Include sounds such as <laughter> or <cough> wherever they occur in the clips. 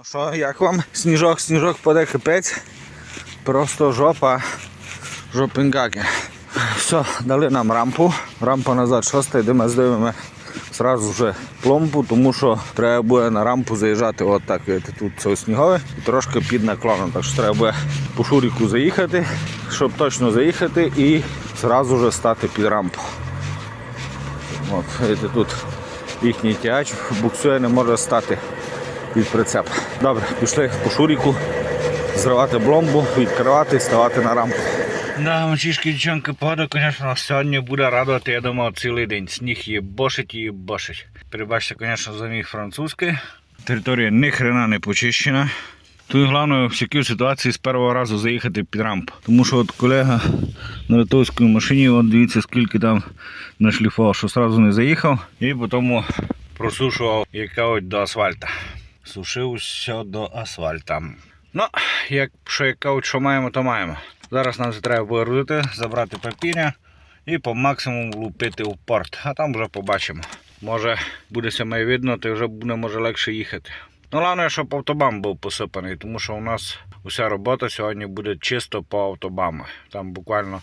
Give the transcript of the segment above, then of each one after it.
Ну що, як вам? Сніжок, сніжок паде капець. Просто жопа. Жопінгаки. Все, дали нам рампу. Рампа назад шоста, йдемо здивимо зразу вже пломбу, тому що треба буде на рампу заїжджати от так, видите, тут це снігове і трошки під наклоном. Так що треба буде по шуріку заїхати, щоб точно заїхати і зразу вже стати під рампу. От, тут їхній тягач буксує, не може стати під прицеп. Добре, пішли по шуріку, зривати бломбу, відкривати і ставати на рампу. Да, мальчишки, дівчонки, погода, звісно, сьогодні буде радувати, я думаю, цілий день. Сніг є бошить і бошить. Перебачте, звісно, за мій французький. Територія ні хрена не почищена. Тут головне в такій ситуації з першого разу заїхати під рампу. Тому що от колега на литовській машині, от дивіться, скільки там нашліфував, що одразу не заїхав і потім просушував от до асфальта. Сушився до асфальта. Ну, як що як кажуть, що маємо, то маємо. Зараз нам це треба вигрузити, забрати папіря і по максимуму влупити в порт. А там вже побачимо. Може буде саме видно, то вже буде може легше їхати. Ну, головне, щоб автобам був посипаний, тому що у нас уся робота сьогодні буде чисто по автобаму. Там буквально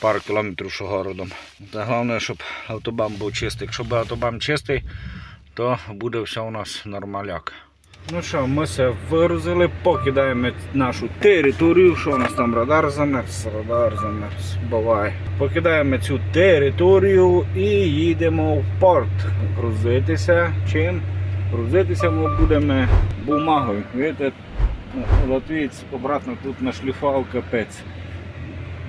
пару кілометрів що. Та головне, щоб автобам був чистий. Якщо автобам чистий, то буде все у нас нормаляк. Ну що, ми все вигрузили, покидаємо нашу територію. Що у нас там радар замерз, радар замерз, буває. Покидаємо цю територію і їдемо в порт. Грузитися. Чим? Грузитися ми будемо бумагою. Видите, латвієць обратно тут нашліфував капець.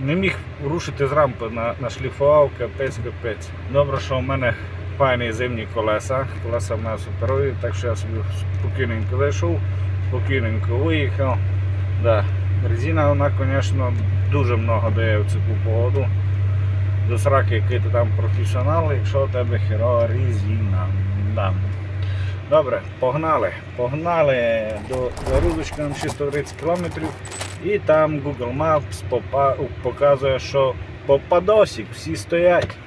Не міг рушити з рампи, на, нашліфував капець капець. Добре, що в мене файні зимні колеса. Колеса в мене суперові, так що я собі спокійненько зайшов, спокійненько виїхав. Да. Резина, вона, звісно, дуже много дає в таку погоду. До сраки, який ти там професіонал, якщо у тебе херова резина. Да. Добре, погнали. Погнали до Зарудочки нам 630 км і там Google Maps показує, що попадосик, всі стоять.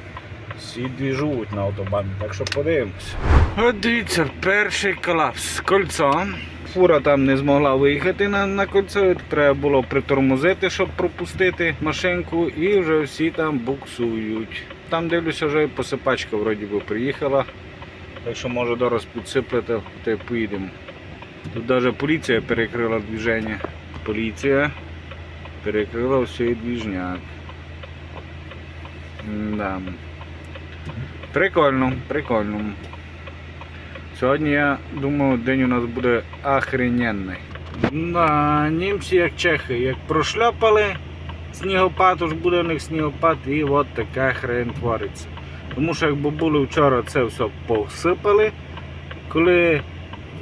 Всі двіжують на автобані, так що подивимось. От дивіться, перший колапс з кольцом. Фура там не змогла виїхати на, на кольцо, треба було притормозити, щоб пропустити машинку, і вже всі там буксують. Там дивлюся, вже посипачка вроді би приїхала. Так що може зараз підсиплете, то поїдемо. Тут навіть поліція перекрила движення. Поліція перекрила всій двіжняк. Да. Прикольно, прикольно. Сьогодні я думаю, день у нас буде охрененний. Да, німці як чехи, як прошляпали снігопад, то ж буде у них снігопад і от така хрень твориться. Тому що якби були вчора це все посипали, коли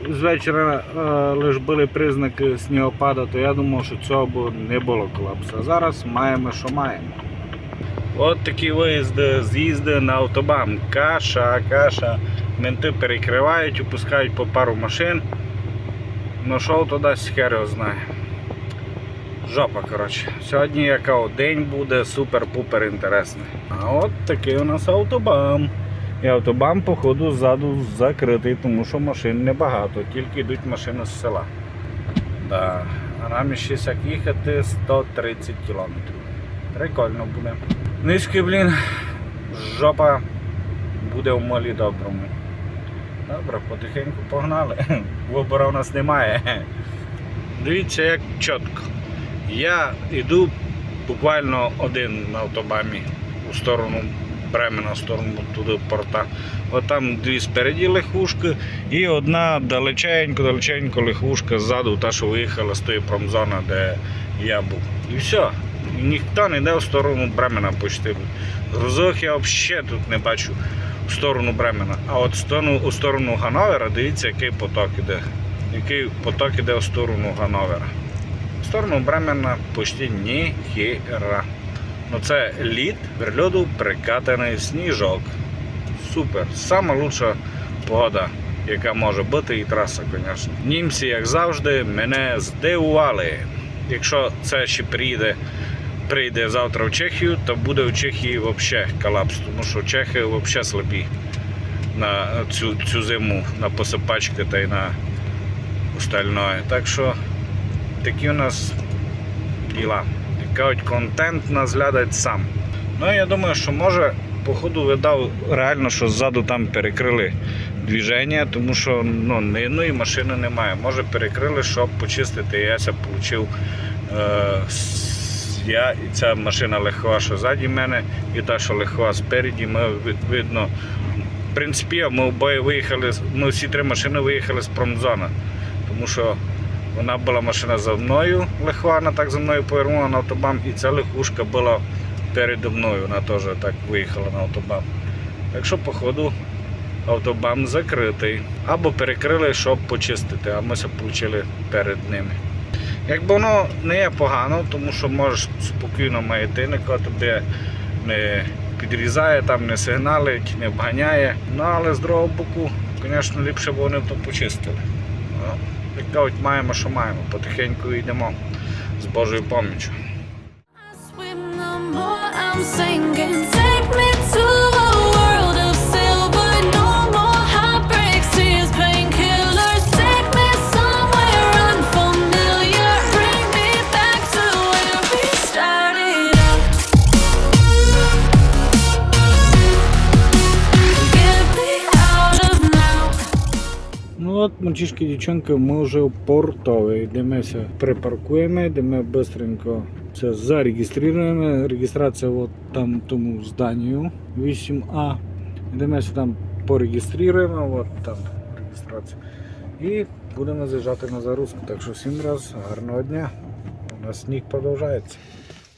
з вечора е, лише були признаки снігопаду, то я думав, що цього не було колапсу. А зараз маємо, що маємо. От такі виїзди, з'їзди на автобан. Каша, каша. Менти перекривають, опускають по пару машин. Ну що туди хер його знає. Жопа, коротше. Сьогодні яка день буде супер-пупер інтересний. А от такий у нас автобан. І автобан, походу, ззаду закритий, тому що машин небагато, тільки йдуть машини з села. Да. А нам ще як їхати 130 кілометрів. Прикольно буде. Низький, блін, жопа буде в молі доброму. Добре, потихеньку погнали. <laughs> Вибору у нас немає. Дивіться, як чітко. Я йду буквально один на автобамі у сторону Бремена, в сторону туди порта. От там дві спереді лихвушки і одна далеченько, далеченько лихвушка ззаду, та, що виїхала з тої промзони, де я був. І все. Ніхто не йде в сторону Бремена почти. Грузових я взагалі тут не бачу в сторону Бремена. А от у сторону Гановера, дивіться, який поток іде. Який поток іде в сторону Гановера. В сторону Бремена почти ніхіра. Ну це лід, верльоду прикатаний сніжок. Супер. Сама лучша погода, яка може бути, і траса, звісно. Німці, як завжди, мене здивували. Якщо це ще прийде, прийде завтра в Чехію, то буде в Чехії взагалі колапс, тому що чехи взагалі слабі на цю, цю зиму на посипачки та й на остальное. Так що такі у нас діла. Кажуть, контент нас глядать сам. Ну я думаю, що може походу видав реально, що ззаду там перекрили движення, тому що ну, ні одної машини немає. Може перекрили, щоб почистити. Я це отримав е, я і ця машина легкова, що ззаді мене, і та, що легкова спереді. Ми видно. В принципі, ми обоє виїхали, ми всі три машини виїхали з промзона. Тому що вона була машина за мною, легка, вона так за мною повернула на автобан, і ця легушка була передо мною, вона теж так виїхала на автобан. Так що, походу, автобан закритий. Або перекрили, щоб почистити, а ми це отримали перед ними. Якби воно не є погано, тому що можеш спокійно маєти, ніхто тебе не підрізає, там не сигналить, не обганяє. Ну але з другого боку, звісно, ліпше б вони то почистили. Ну, як кажуть, маємо, що маємо, потихеньку йдемо з Божою поміччю. От, мальчишки, дівчонки, ми вже в портовий, де все припаркуємо, де ми швидко це зареєструємо. Реєстрація от там тому зданню 8А, де все там пореєструємо, от там реєстрація. І будемо заїжджати на загрузку. Так що всім раз, гарного дня. У нас сніг продовжується.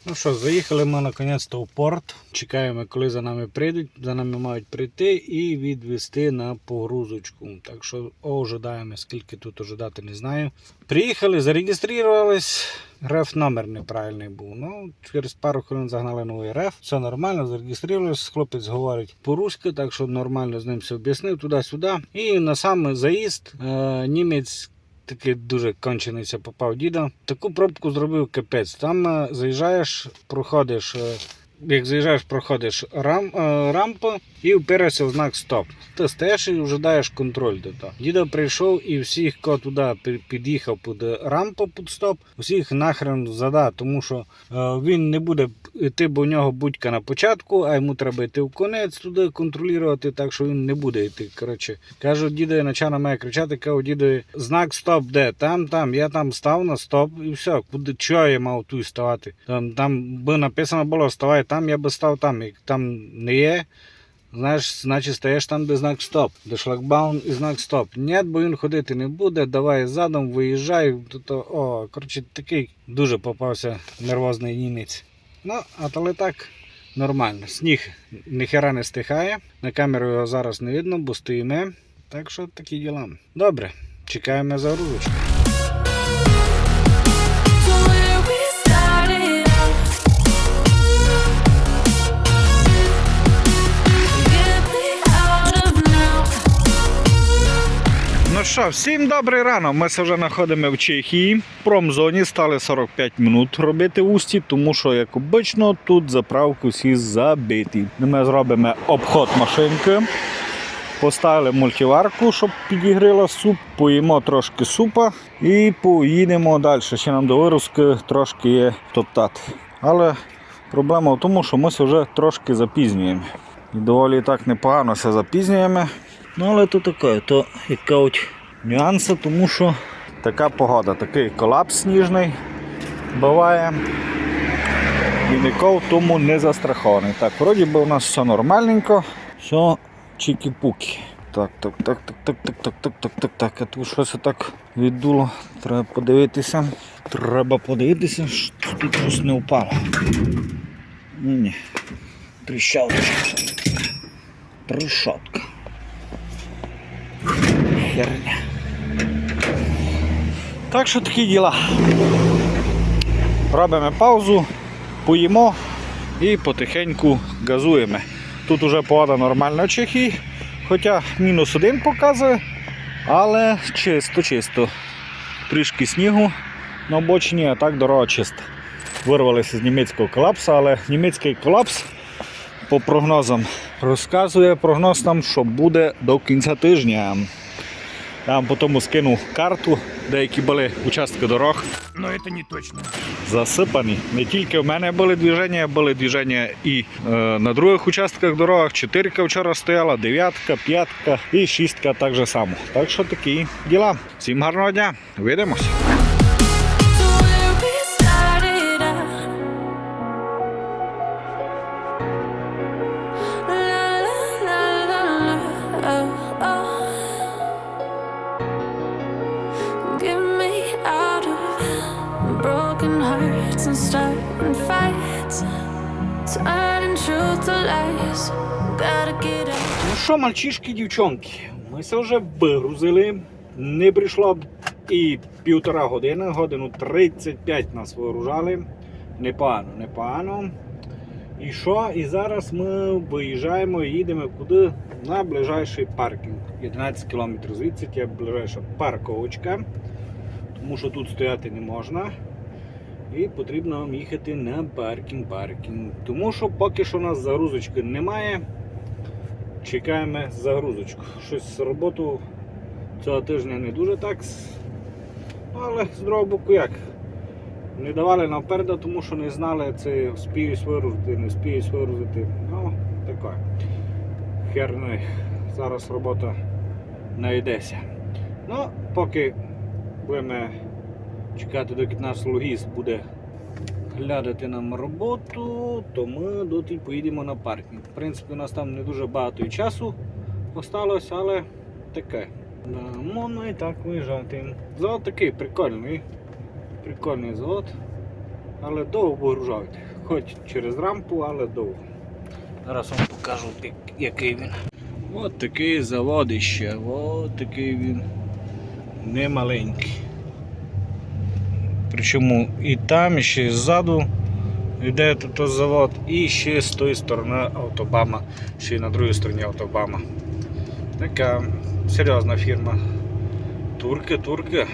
Ну що, заїхали ми наконець-то в порт. Чекаємо, коли за нами прийдуть. За нами мають прийти і відвезти на погрузочку. Так що ожидаємо, скільки тут ожидати, не знаю. Приїхали, зареєструвались. Реф номер неправильний був. Ну, через пару хвилин загнали новий реф. Все нормально, зареєструвалися. Хлопець говорить по-руськи, так що нормально з ним все об'яснив туди-сюди. І на сам заїзд е, німець такий дуже кончениця попав діда. Таку пробку зробив капець. Там е, заїжджаєш, проходиш. Як заїжджаєш, проходиш рам, е, рампу і впирався в знак стоп. Ти стаєш і ожидаєш контроль до того. Дідо прийшов і всіх, хто туди під'їхав під рампу під стоп, усіх нахрен зада, тому що е, він не буде йти, бо у нього будька на початку, а йому треба йти в конець туди контролювати, так що він не буде йти. Коротше, кажу, дідо почав на мене кричати, кажу, дідо, знак стоп де? Там, там. Я там став на стоп і все. Куди чого я мав тут ставати? Там, там би написано було ставай там, я би став там. Як там не є. Знаєш, значить стаєш там, де знак стоп, де шлагбаум і знак стоп. Ні, бо він ходити не буде, давай задом, виїжджай. То, то, о, коротше, такий дуже попався нервозний німець. Ну, а але так, нормально. Сніг ніхера не стихає. На камеру його зараз не видно, бо стоїмо. Так що такі діла. Добре, чекаємо загрузочку. To що, всім добрий ранок. Ми вже знаходимо в Чехії. В промзоні стали 45 минут робити усті, тому що, як обично, тут заправки всі забиті. Ми зробимо обход машинки. Поставили мультиварку, щоб підігріла суп, поїмо трошки супа і поїдемо далі. Ще нам до вирузки трошки є топтати. Але проблема в тому, що ми вже трошки запізнюємо. І доволі так непогано се запізнюємо. Ну але то таке, то як кажуть, нюанси, тому що така погода, такий колапс сніжний буває. І нікого тому не застрахований. Так, вроді би у нас все нормальненько, все чікі-пуки. Так, так, так, так, так, так, так, так, так, так, так. А тут щось так віддуло. Треба подивитися. Треба подивитися, що тут щось не впало. Ні, ні. Тріщалочка. Трещотка. Херня. Так що такі діла. Робимо паузу, поїмо і потихеньку газуємо. Тут уже погода нормальна в Чехії, хоча мінус один показує, але чисто-чисто. Трішки снігу на обочині, а так дорога чиста. Вирвалися з німецького колапсу, але німецький колапс по прогнозам розказує прогноз там, що буде до кінця тижня. Я вам потім скину карту, деякі були участки дорог. Ну це не точно. засипані. Не тільки в мене були движення, були движення і е, на других участках дорог. Чотирка вчора стояла, дев'ятка, п'ятка і шістка так же само. Так що такі діла. Всім гарного дня. Увидимось. Що, мальчишки, дівчонки, ми це вже вигрузили. Не прийшло і півтора години, годину 35 нас вигружали. Непогано, непогано. І що? І зараз ми виїжджаємо і їдемо куди? На ближайший паркінг. 11 км звідси є ближайша парковочка. Тому що тут стояти не можна. І потрібно їхати на паркінг паркінг. Тому що поки що у нас загрузочки немає. Чекаємо загрузочку. Щось з роботу цього тижня не дуже так. Але з другого боку як? Не давали напереду, тому що не знали, це спіють вирузити, не спіють вирузити. Ну, таке. Хер. Зараз робота не йдеться. Ну, поки будемо чекати, доки наш логіст буде глядати нам роботу, то ми доти поїдемо на паркінг. В принципі, у нас там не дуже багато часу осталось, але таке. Да, Можна і так виїжджати. Завод такий прикольний. Прикольний завод. Але довго вигружають. Хоч через рампу, але довго. Зараз вам покажу, який він. От такий заводище, от такий він. Не маленький. Причому і там, і ще ззаду йде тут завод, і ще з тої сторони автобама, ще й на другій стороні автобама. Така серйозна фірма. Турки, турки.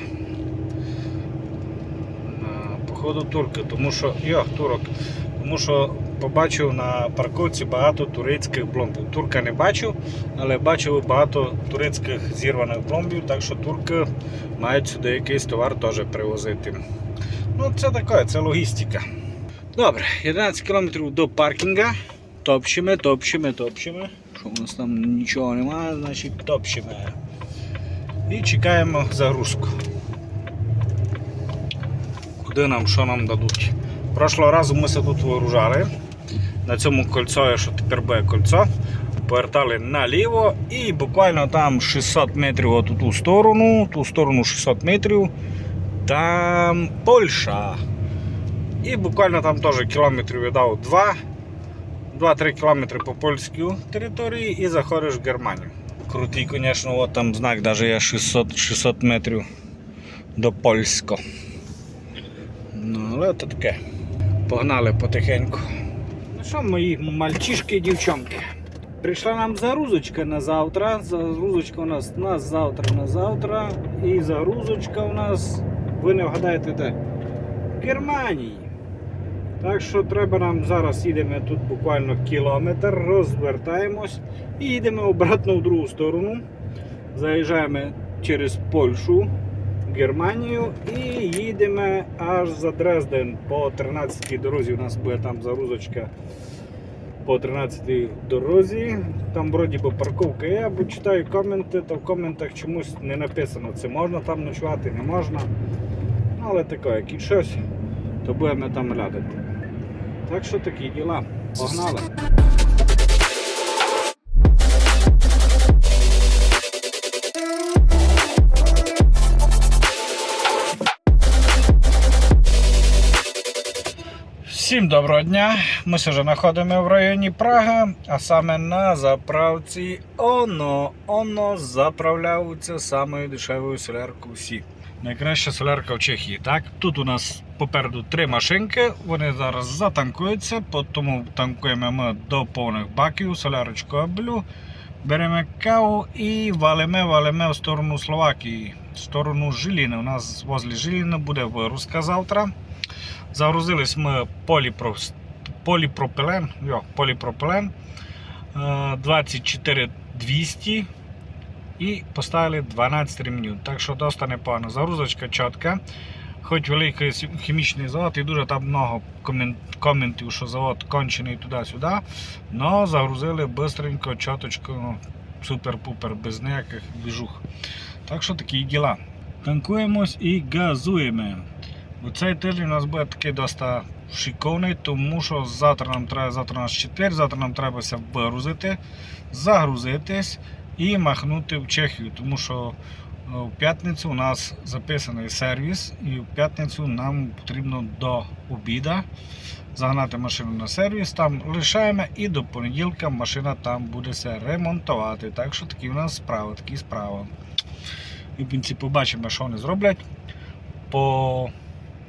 Походу турки, тому що. Йо, турок. Тому що побачив на парковці багато турецьких бломбів. Турка не бачив, але бачив багато турецьких зірваних бломбів, так що турки мають сюди якийсь товар теж привозити. Ну, це таке, це логістика. Добре, 11 км до паркінга. Топчемо, топчемо, топчемо. Що у нас там нічого немає, значить топчемо. І чекаємо загрузку. Куди нам, що нам дадуть? Прошлого разу ми се тут вигружали. На цьому кольцо, що тепер буде кольцо. Повертали наліво і буквально там 600 метрів от у ту сторону, ту сторону 600 метрів. Там Польща. І буквально там теж кілометрів віддав 2. 2-3 кілометри по польській території і заходиш в Германію. Крутий, звісно, от там знак навіть є 600, 600 метрів до польського. Ну, але це таке. Погнали потихеньку. Ну що, мої мальчишки і дівчонки? Прийшла нам загрузочка на завтра. Загрузочка у нас у нас завтра на завтра. І загрузочка у нас, ви не вгадаєте де? В Германії. Так що треба нам зараз їдемо тут буквально кілометр, розвертаємось і їдемо обратно в другу сторону. Заїжджаємо через Польщу, Германію і їдемо аж за Дрезден по 13-й дорозі. У нас буде там загрузочка по 13-й дорозі. Там вроді би парковка бо читаю коменти, то в коментах чомусь не написано, це можна там ночувати, не можна. Але таке, як і щось, то будемо там глядати. Так що такі діла. Погнали! Всім доброго дня! Ми вже знаходимо в районі Прага, а саме на заправці ОНО. ОНО заправляються самою дешевою соляркою всі. Найкраща солярка в Чехії. Так, тут у нас попереду три машинки. Вони зараз затанкуються, тому танкуємо ми до повних баків, солярочку облю. Беремо каву і валимо, валимо в сторону Словакії, в сторону Жиліни. У нас возле Жиліни буде вигрузка завтра. Загрузились ми поліпро... поліпропилен, йо, поліпропилен е, 24200 і поставили 12 ремнів. Так що доста непогано. Загрузочка чітка. Хоч великий хімічний завод і дуже там много коментів, що завод кончений туди-сюди. Но загрузили бистренько, чіточко, ну, супер-пупер, без ніяких двіжух. Так що такі діла. Танкуємось і газуємо. У цей тиждень у нас буде такий доста шиковний, тому що завтра нам треба, завтра у нас четвер, завтра нам треба вигрузити, загрузитись і махнути в Чехію, тому що е, в п'ятницю у нас записаний сервіс, і в п'ятницю нам потрібно до обіда загнати машину на сервіс, там лишаємо і до понеділка машина там буде се ремонтувати. Так що такі у нас справи, такі справи. І в кінці побачимо, що вони зроблять. По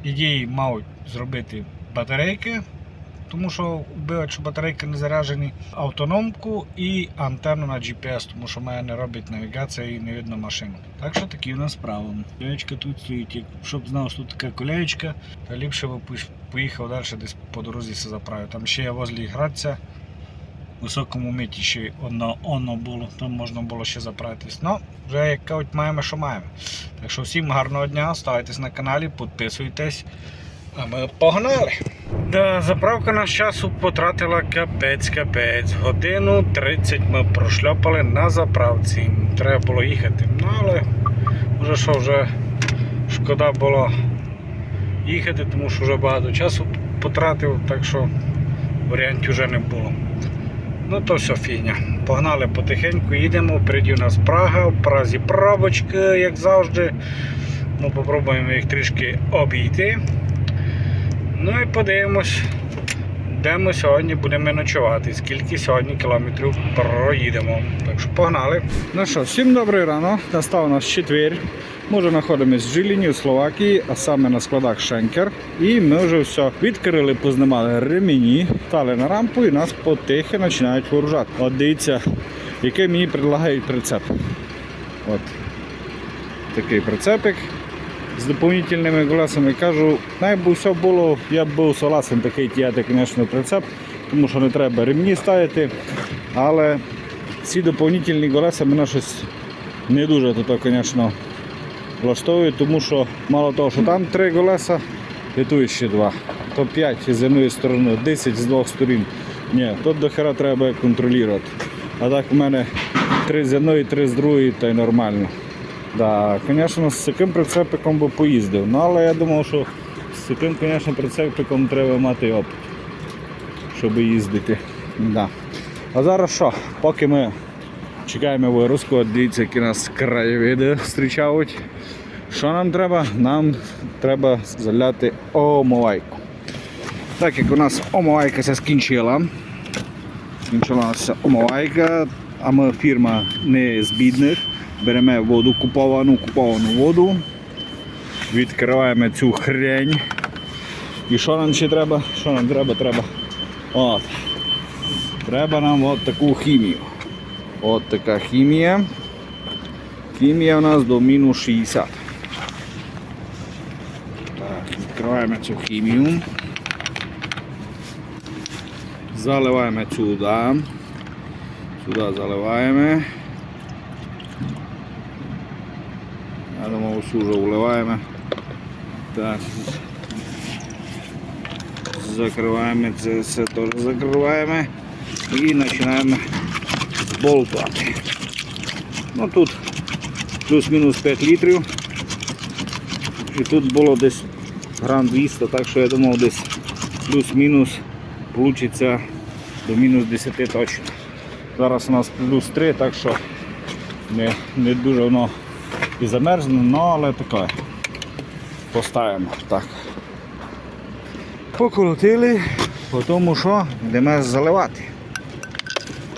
ідеї мають зробити батарейки, тому що вбивають, що батарейки не заряджені, автономку і антенну на GPS, тому що в мене не робить навігація і не видно машину. Так що такі у нас справи. Колеєчка тут стоїть, щоб знав, що тут така колеєчка, то ліпше би поїхав далі десь по дорозі се заправив. Там ще є возле граця. В високому миті ще одно, оно було, там можна було ще заправитись. Ну, вже як кажуть, маємо, що маємо. Так що всім гарного дня, ставайтесь на каналі, підписуйтесь. А ми погнали! Да, заправка нас часу потратила капець капець. Годину 30 ми прошльопали на заправці. Треба було їхати. Ну але вже що вже шкода було їхати, тому що вже багато часу потратив, так що варіантів вже не було. Ну то все фігня. Погнали потихеньку, їдемо. Впереді у нас Прага, в Празі пробочки, як завжди. Ну, попробуємо їх трішки обійти. Ну і подивимось, де ми сьогодні будемо ночувати, скільки сьогодні кілометрів проїдемо. Так що погнали. Ну що, всім добрий ранок. Настав у нас четвер. Ми вже знаходимося в Жиліні, у Словакії, а саме на складах Шенкер. І ми вже все відкрили, познімали ремені, стали на рампу і нас потихи починають вооружати. От дивіться, який мені предлагають прицеп. От такий прицепик з доповнительними колесами. Кажу, найби все було, я б був согласен такий тіяти, звісно, прицеп, тому що не треба ремні ставити. Але ці доповнительні колеса мене щось не дуже то, звісно, влаштовує, тому що мало того, що там три колеса, і тут ще два. То 5 з однієї сторони, 10 з двох сторін. Ні, тут до хера треба контролювати. А так у мене три з одної, три з другої, та й нормально. Да, звісно, з таким прицепиком би поїздив. Ну, але я думав, що з таким, звісно, прицепиком треба мати опит, щоб їздити. Да. А зараз що? Поки ми чекаємо вируску, дивіться, які нас краєвиди зустрічають. Що нам треба? Нам треба заляти омивайку. Так як у нас омивайка ся скінчила. Скінчилася омивайка, а ми фірма не з бідних. Беремо воду куповану, куповану воду. Відкриваємо цю хрень. І що нам ще треба? Що нам треба? Треба. От. Треба нам от таку хімію. От така хімія. Хімія у нас до мінус 60. Так, відкриваємо цю хімію. Заливаємо сюди. Сюди заливаємо. Я думаю, всю вже вливаємо. Так. Закриваємо це все теж закриваємо і починаємо зболтувати. Ну тут плюс-мінус 5 літрів. І тут було десь грам 200, так що я думав десь плюс-мінус вийде до мінус 10 точно. Зараз у нас плюс 3, так що не, не дуже воно і замерзне, ну, але таке. Поставимо так. Покрутили, по тому що йдемо заливати.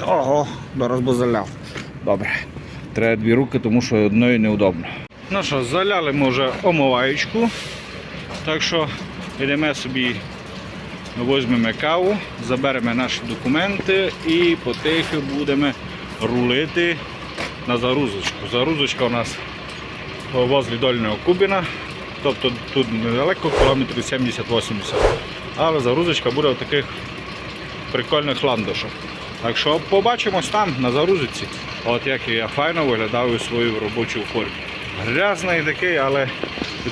Ого, зараз би заляв. Добре. Треба дві руки, тому що одною неудобно. Ну що, заляли ми вже омиваючку. Так що йдемо собі, візьмемо каву, заберемо наші документи і потихи будемо рулити на загрузочку. Загрузочка у нас возле Дольного Кубіна. Тобто тут недалеко, кілометрів 70-80. Але загрузочка буде в таких прикольних ландошах. Так що побачимось там на загрузці. от як я файно виглядав у своїй робочій формі. Грязний такий, але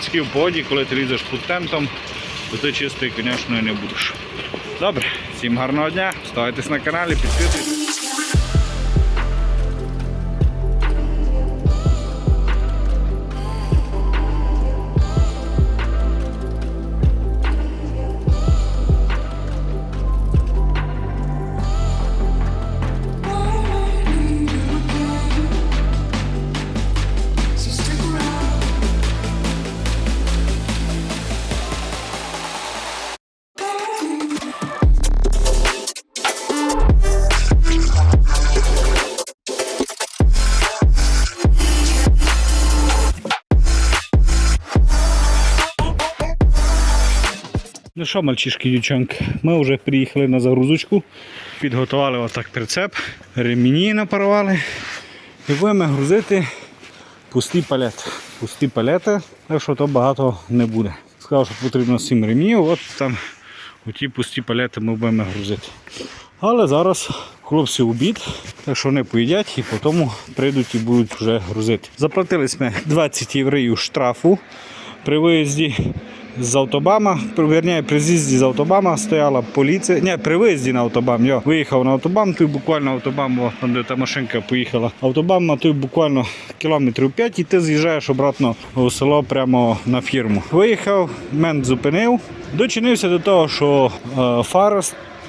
такий в погоді, коли ти лізеш під тентом, то ти чистий, звісно, не будеш. Добре, всім гарного дня, ставайтесь на каналі, підписуйтесь. Ну що, мальчишки, дівчонки, ми вже приїхали на загрузочку, підготували отак прицеп, ремені напарували і будемо грузити пусті палети. Пусті палети, так що то багато не буде. Сказав, що потрібно 7 ремнів, от там у ті пусті палети ми будемо грузити. Але зараз хлопці обід, так що вони поїдять і потім прийдуть і будуть вже грузити. Заплатили ми 20 євреїв штрафу при виїзді з автобама, верні, при з'їзді з автобама стояла поліція. Ні, при виїзді на автобам. Я виїхав на автобам, той буквально автобам, де та машинка поїхала. Автобам, на той буквально кілометрів 5 і ти з'їжджаєш обратно у село прямо на фірму. Виїхав, мент зупинив, дочинився до того, що е, фара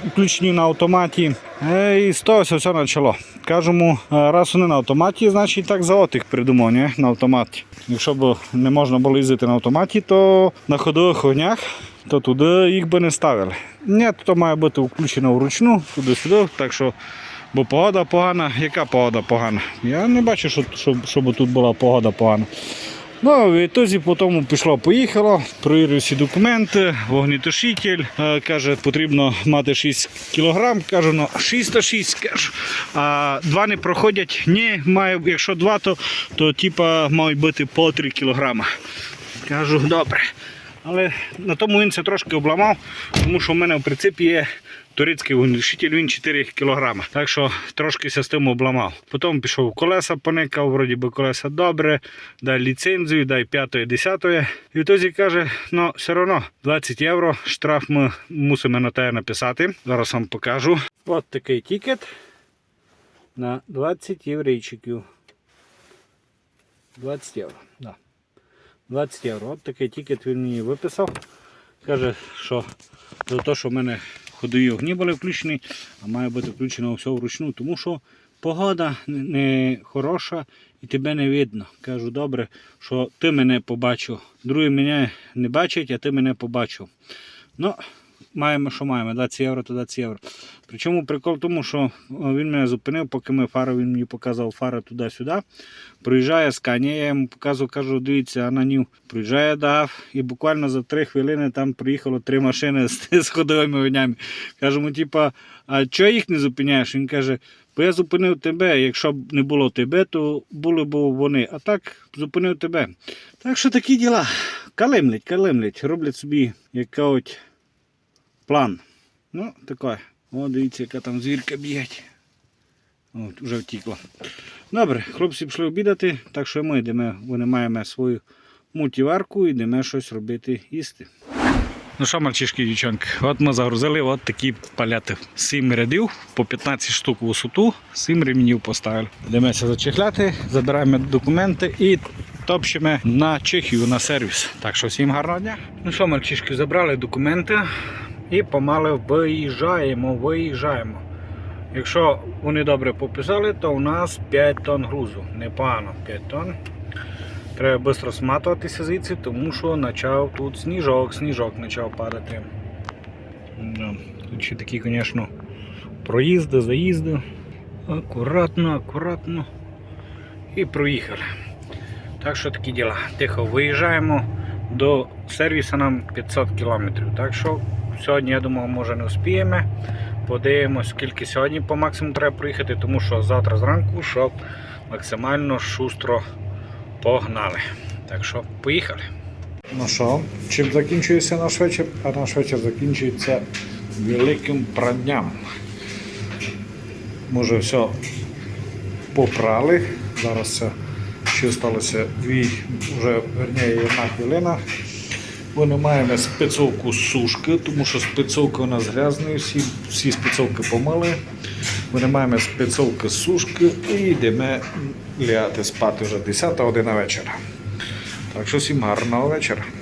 включені на автоматі. Е, І з того все, почало. Кажемо, е, раз вони на автоматі, значить так завод придумав, ні? на автоматі. Якщо б не можна було їздити на автоматі, то на ходових огнях, то туди їх би не ставили. Ні, то має бути включено вручну, туди-сюди. Так що, бо погода погана. Яка погода погана? Я не бачу, що, щоб, щоб тут була погода погана. Ну, в ітозі потім пішло, поїхало, провірив всі документи, вогнетушитель, е, каже, потрібно мати 6 кг, кажу, ну 606, кажу, а два не проходять, ні, має, якщо два, то, то типа мають бути по 3 кг. Кажу, добре. Але на тому він це трошки обламав, тому що в мене в принципі є турецький вогнетушитель, він 4 кг. Так що трошки з тим обламав. Потім пішов колеса, поникав, вроді би колеса добре, дай ліцензію, дай 5-10. І в тозі каже, ну все одно 20 євро штраф ми мусимо на те написати. Зараз вам покажу. От такий тікет на 20 єврейчиків. 20 євро. Да. 20 євро. От такий тікет він мені виписав. Каже, що за те, що в мене ходові огні були включені, а має бути включено все вручну, тому що погода не- хороша і тебе не видно. Кажу, добре, що ти мене побачив. Другий мене не бачить, а ти мене побачив. Ну, маємо, що маємо, 20 євро, то 20 євро. Причому прикол в тому, що він мене зупинив, поки ми фару, він мені показав фари туди-сюди. Проїжджає Сканія, я йому показував, кажу, дивіться, ананів. Проїжджає дав, і буквально за 3 хвилини там приїхало три машини з, <laughs> з ходовими вогнями. Кажемо, типа, а чого їх не зупиняєш? Він каже, бо я зупинив тебе, якщо б не було тебе, то були б вони. А так зупинив тебе. Так що такі діла. Калимлять, калимлять, роблять собі якийсь план. Ну, таке. О, дивіться, яка там звірка бігать. От, вже втікла. Добре, хлопці пішли обідати, так що ми йдемо, вони маємо свою мультиварку і йдемо щось робити їсти. Ну що, мальчишки і дівчонки, от ми загрузили от такі паляти. 7 рядів по 15 штук висоту, 7 ремнів поставили. Йдемося зачехляти, забираємо документи і топчемо на Чехію на сервіс. Так що всім гарного дня. Ну що, мальчишки, забрали документи і помали виїжджаємо, виїжджаємо. Якщо вони добре пописали, то у нас 5 тонн грузу. Непогано 5 тонн. Треба швидко сматуватися звідси, тому що почав тут сніжок, сніжок почав падати. Тут ще такі, звісно, проїзди, заїзди. Акуратно, акуратно. І проїхали. Так що такі діла. Тихо виїжджаємо до сервісу нам 500 кілометрів. Так що сьогодні, я думаю, може не успіємо. Подивимось, скільки сьогодні по максимуму треба проїхати, тому що завтра зранку, щоб максимально шустро погнали. Так що поїхали. Ну що, чим закінчується наш вечір? А наш вечір закінчується великим пранням. Може все попрали. Зараз ще сталося дві, вже верніше одна хвилина. Ми маємо спецовку сушки, тому що спецовка у нас грязна, всі, всі спецовки помили. Ми маємо спецовки сушки і йдемо лягати спати вже 10 година вечора. Так що всім гарного вечора.